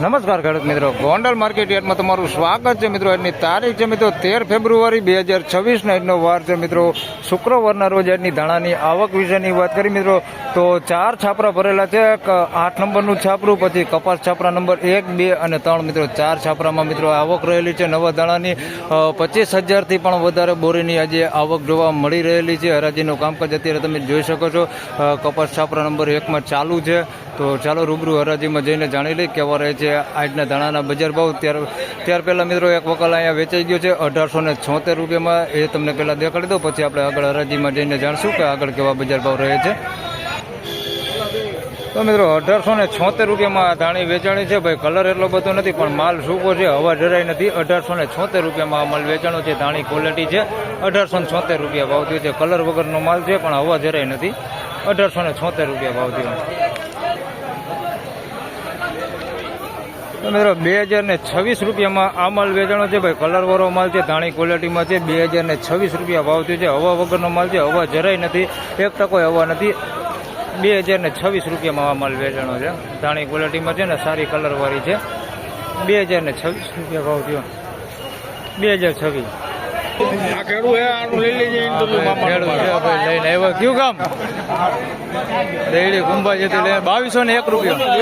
નમસ્કાર ખેડૂત મિત્રો. ગોંડલ માર્કેટ યાર્ડમાં તમારું સ્વાગત છે મિત્રો. આજની તારીખ છે મિત્રો તેર ફેબ્રુઆરી બે હજાર છવ્વીસના. આજનો વાર છે મિત્રો. શુક્રવારના રોજ આજની ધાણાની આવક વિશેની વાત કરી મિત્રો. તો ચાર છાપરા ભરેલા છે. આઠ નંબરનું છાપરું, પછી કપાસ છાપરા નંબર એક, બે અને ત્રણ મિત્રો. ચાર છાપરામાં મિત્રો આવક રહેલી છે. નવા દાણાની પચીસ હજારથી પણ વધારે બોરીની આજે આવક જોવા મળી રહેલી છે. હરાજીનું કામકાજ અત્યારે તમે જોઈ શકો છો. કપાસ છાપરા નંબર એકમાં ચાલુ છે. તો ચાલો રૂબરૂ હરાજીમાં જઈને જાણી લઈ કેવા રહે છે આજના ધાણાના બજાર ભાવ, ત્યાર ત્યાર પહેલાં મિત્રો એક વકલ અહીંયા વેચાઈ ગયો છે, અઢારસો ને છોતેર રૂપિયામાં. એ તમને પહેલાં દેખાડી દો પછી આપણે આગળ હરાજીમાં જઈને જાણશું કે આગળ કેવા બજાર ભાવ રહે છે. તો મિત્રો, અઢારસો ને છોતેર રૂપિયામાં ધાણી વેચાણી છે. ભાઈ, કલર એટલો બધો નથી, પણ માલ સૂકો છે, હવા જરાય નથી. અઢારસો ને છોતેર રૂપિયામાં માલ વેચાણો છે, ધાણી ક્વોલિટી છે. અઢારસો ને છોતેર રૂપિયા ભાવ થયો છે. કલર વગરનો માલ છે, પણ હવા જરાય નથી. અઢારસો ને છોતેર રૂપિયા ભાવ થયો. મિત્રો, બે હજાર ને છવ્વીસ રૂપિયામાં આ માલ વેચાણો છે. ભાઈ, કલરવાળો માલ છે, ધાણી ક્વોલિટીમાં છે. બે હજાર ને છવ્વીસ રૂપિયા ભાવ થયો છે. હવા વગરનો માલ છે. હવા જરાય નથી. એક ટકો હવા નથી. બે હજાર ને છવ્વીસ રૂપિયામાં આ માલ વેચાણો છે. ધાણી ક્વોલિટીમાં છે ને સારી કલરવાળી છે. બે હજાર ને છવ્વીસ રૂપિયા ભાવ થયો. બે હજાર છવ્વીસ. આ હે આનું લઈ લેજે લઈને આવ્યો. કયું કામ? દેડી જતી લઈને બાવીસો ને એક રૂપિયા.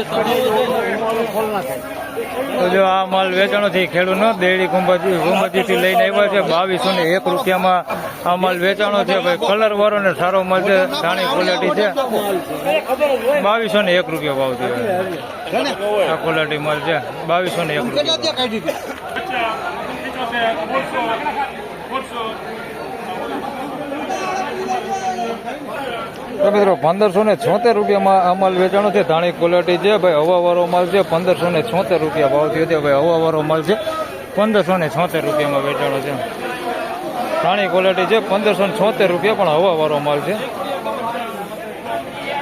તો જો આ માલ વેચાણો થી ખેડૂત નો દેડી કુંભાજી કુંભાજી થી લઈને આવ્યા છે બાવીસો ને એક રૂપિયામાં આ માલ વેચાણો છે. ભાઈ કલર વાળો ને સારો માલ છે ધાણી ક્વોલિટી છે. બાવીસો ને એક રૂપિયા ભાવ છે આ ક્વોલિટી માલ છે બાવીસો ને એક રૂપિયા. તો મિત્રો, પંદરસો ને છોતેર રૂપિયામાં આ માલ વેચાણો છે. ધાણી ક્વોલિટી છે. ભાઈ હવાવાળો માલ છે. પંદરસો ને છોતેર રૂપિયા ભાવ થયો છે ભાઈ હવાવાળો માલ છે. પંદરસો ને છોતેર રૂપિયામાં વેચાણો છે. ધાણી ક્વોલિટી છે. પંદરસો ને છોતેર રૂપિયા, પણ હવાવાળો માલ છે.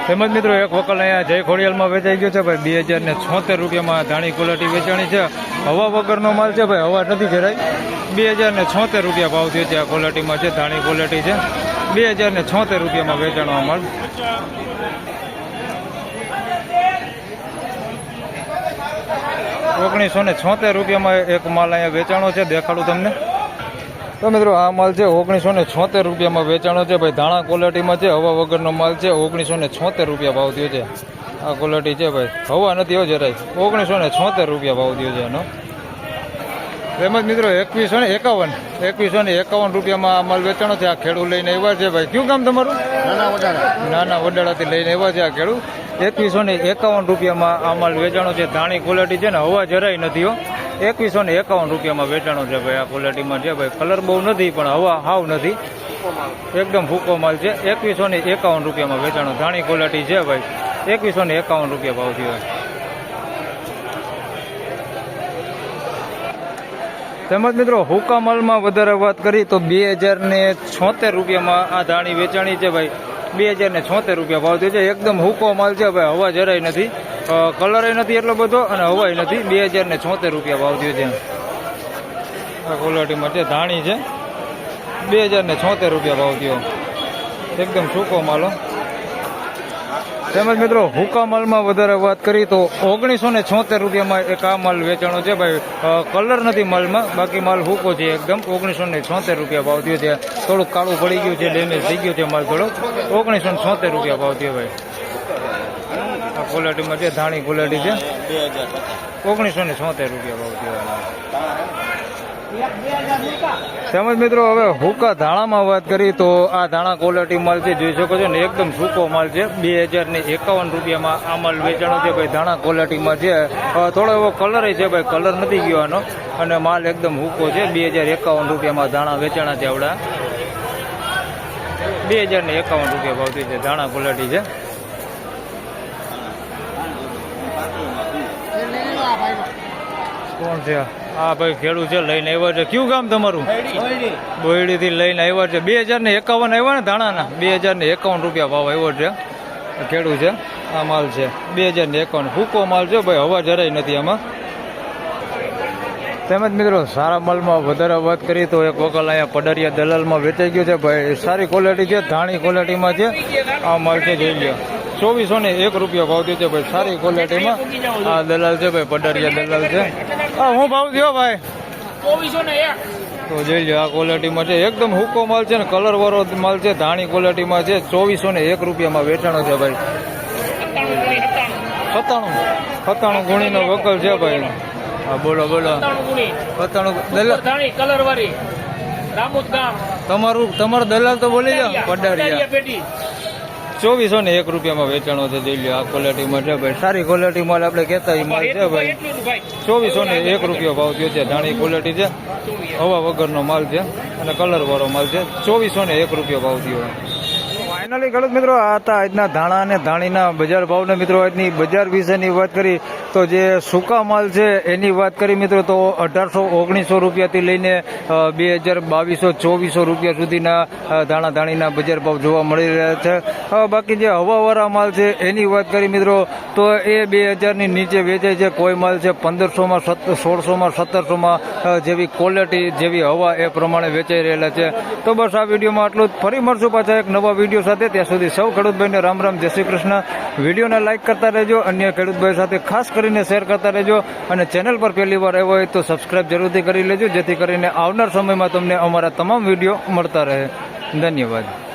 તેમજ મિત્રો, એક વકલ અહીંયા જય ખોડિયાલમાં વેચાઈ ગયો છે. ભાઈ, બે હજાર ને છોતેર રૂપિયામાં ધાણી ક્વોલિટી વેચાણી છે. હવા વગરનો માલ છે. ભાઈ, હવા નથી જરાય બે હજાર ને છોતેર રૂપિયા ભાવ થયો છે આ ક્વોલિટીમાં છે, ધાણી ક્વોલિટી છે. બે હજાર ને છોતેર રૂપિયામાં વેચાણવા માલ. ઓગણીસો ને છોતેર રૂપિયામાં એક માલ અહીંયા વેચાણો છે. દેખાડું તમને. તો મિત્રો આ માલ છે ઓગણીસો ને છોતેર રૂપિયામાં વેચાણો છે. ભાઈ ધાણા ક્વોલિટીમાં છે હવા વગરનો માલ છે. ઓગણીસો ને છોતેર રૂપિયા ભાવ થયો છે. આ ક્વોલિટી છે ભાઈ. હવા નથી હો જરાય. ઓગણીસો ને છોતેર રૂપિયા ભાવ થયો છે એનો. તેમજ મિત્રો એકવીસો ને એકાવન. એકવીસો ને એકાવન રૂપિયામાં આ માલ વેચાણો છે. આ ખેડૂત લઈને આવ્યા છે ભાઈ. કયું કામ તમારું? નાના વડાળા. નાના વડાળાથી લઈને આવ્યા છે આ ખેડૂત. એકવીસો ને એકાવન રૂપિયામાં આ માલ વેચાણો છે. ધાણી ક્વોલિટી છે ને હવા જરાય નથી હો. એકવીસો ને એકાવન રૂપિયામાં વેચાણો છે ભાઈ, આ ક્વોલિટીમાં છે ભાઈ. કલર બહુ નથી, પણ હવા, હાવ નથી. એકદમ ભૂકો માલ છે. એકવીસો ને એકાવન રૂપિયામાં વેચાણો. ધાણી ક્વોલિટી છે ભાઈ. એકવીસો ને એકાવન રૂપિયા ભાવ થયો તેમજ મિત્રો, હુકા માલમાં વધારે વાત કરી તો બે હજાર ને છોતેર રૂપિયામાં આ ધાણી વેચાણી છે ભાઈ. બે હજાર ને છોતેર રૂપિયા ભાવ થયો છે. એકદમ હુકો માલ છે ભાઈ. હવા જરાય નથી. કલર નથી એટલો બધો અને હવાય નથી. બે હજાર ને છોતેર રૂપિયા ભાવ થયો છે આ ક્વોલિટીમાં છે, ધાણી છે. બે હજાર ને છોતેર રૂપિયા ભાવ થયો. એકદમ સૂકો માલો તેમજ મિત્રો, હુકા માલમાં વધારે વાત કરી તો ઓગણીસો ને છોતેર રૂપિયામાં એક આ માલ વેચાણો છે. ભાઈ કલર નથી માલમાં, બાકી માલ હુકો છે એકદમ. ઓગણીસો ને છોતેર રૂપિયા ભાવ થયો છે. થોડુંક કાળું પડી ગયું છે, ડેમેજ થઈ ગયું છે માલ થોડો ઓગણીસો ને છોતેર રૂપિયા ભાવ થયો, ભાઈ. ક્વોલિટીમાં છે ધાણી ક્વોલિટી છે. ઓગણીસો ને છોતેર રૂપિયા ભાવ થયો તેમજ મિત્રો હવે હુકા ધાણામાં વાત કરી તો આ ધાણા ક્વોલિટી માલ છે જોઈ શકો છો ને એકદમ સૂકો માલ છે. બે હજાર ને એકાવન રૂપિયામાં આ માલ વેચાણો છે ભાઈ ધાણા ક્વોલિટીમાં છે. થોડો એવો કલર છે ભાઈ કલર નથી ગયો આનો. અને માલ એકદમ હુકો છે બે હજાર એકાવન રૂપિયામાં ધાણા વેચાણા છે આવડા. બે હજાર ને એકાવન રૂપિયા ભાવતી છે ધાણા ક્વોલિટી છે. કોણ છે? હા ભાઈ ખેડૂત છે, લઈને આવ્યા છે. કયું ગામ તમારું? બોયડીથી લઈને આવ્યા છે. બે હજાર ને એકાવન આવ્યા ને ધાણાના? બે હજાર ને એકાવન રૂપિયા ભાવ આવ્યો છે. ખેડૂત છે, આ માલ છે. બે હજાર ને એકાવન. ફૂકો માલ છે ભાઈ, હવા જરાય નથી આમાં. તેમજ મિત્રો, સારા માલમાં વધારે વાત કરીએ તો એક વકલ અહીંયા પડરિયા દલાલમાં વેચાઈ ગયો છે. ભાઈ, સારી ક્વોલિટી છે, ધાણી ક્વોલિટીમાં છે. આ માલ છે જોઈ લ્યો. ચોવીસો ને એક રૂપિયા ભાવ થયો છે ભાઈ. સારી ક્વોલિટીમાં આ દલાલ છે ભાઈ પડારિયા દલાલ છે. હા હું ભાવ થયો ભાઈ? ચોવીસો ને એક. તો જોઈ લો આ ક્વોલિટીમાં છે. એકદમ હુકો માલ છે ને કલર વાળો માલ છે ધાણી ક્વોલિટીમાં છે. ચોવીસો ને એક રૂપિયામાં વેચાણો છે ભાઈ. સત્તાણું. સત્તાણું ગુણીનો વકલ છે ભાઈ. હા બોલો બોલો. સત્તાણું કલર વાળી. તમારું તમારો દલાલ તો બોલી જાઓ. પડારિયા ચોવીસો ને એક રૂપિયામાં વેચાણો છે, જોઈ આ ક્વોલિટીમાં છે ભાઈ. સારી ક્વોલિટી માલ આપણે કહેતા એ માલ છે ભાઈ. ચોવીસો ને એક રૂપિયો ભાવ થયો છે, ધાણી ક્વોલિટી છે, હવા વગરનો માલ છે અને કલર વાળો માલ છે. ચોવીસો ને એક રૂપિયો ભાવ થયો. ફાઇનલી ખેડૂત મિત્રો, આ હતા આજના ધાણા અને ધાણીના બજાર ભાવને મિત્રો, આજની બજાર વિશેની વાત કરી. તો જે સૂકા માલ છે, એની વાત કરી મિત્રો, તો અઢારસો ઓગણીસો રૂપિયાથી લઈને બે હજાર બાવીસો ચોવીસો રૂપિયા સુધીના ધાણા ધાણીના બજાર ભાવ જોવા મળી રહ્યા છે. બાકી જે હવાવાળા માલ છે, એની વાત કરી મિત્રો, તો એ બે હજારની નીચે વેચાય છે. કોઈ માલ છે પંદરસોમાં સત્તર સોળસોમાં, સત્તરસોમાં જેવી ક્વોલિટી જેવી હવા એ પ્રમાણે વેચાઈ રહેલા છે. તો બસ આ વિડીયોમાં આટલું જ. ફરી મળશું પાછા એક નવા વીડિયો સાથે. ત્યાં સુધી સૌ ખેડૂતભાઈને રામ રામ, જય શ્રી કૃષ્ણ. વિડીયોને લાઇક કરતા રહેજો, અન્ય ખેડૂતભાઈ સાથે ખાસ કરીને શેર કરતા રહેજો અને ચેનલ પર પહેલી વાર આવ્યો હોય તો સબસ્ક્રાઇબ જરૂરથી કરી લેજો, જેથી કરીને આવનાર સમયમાં તમને અમારા તમામ વીડિયો મળતા રહે. ધન્યવાદ.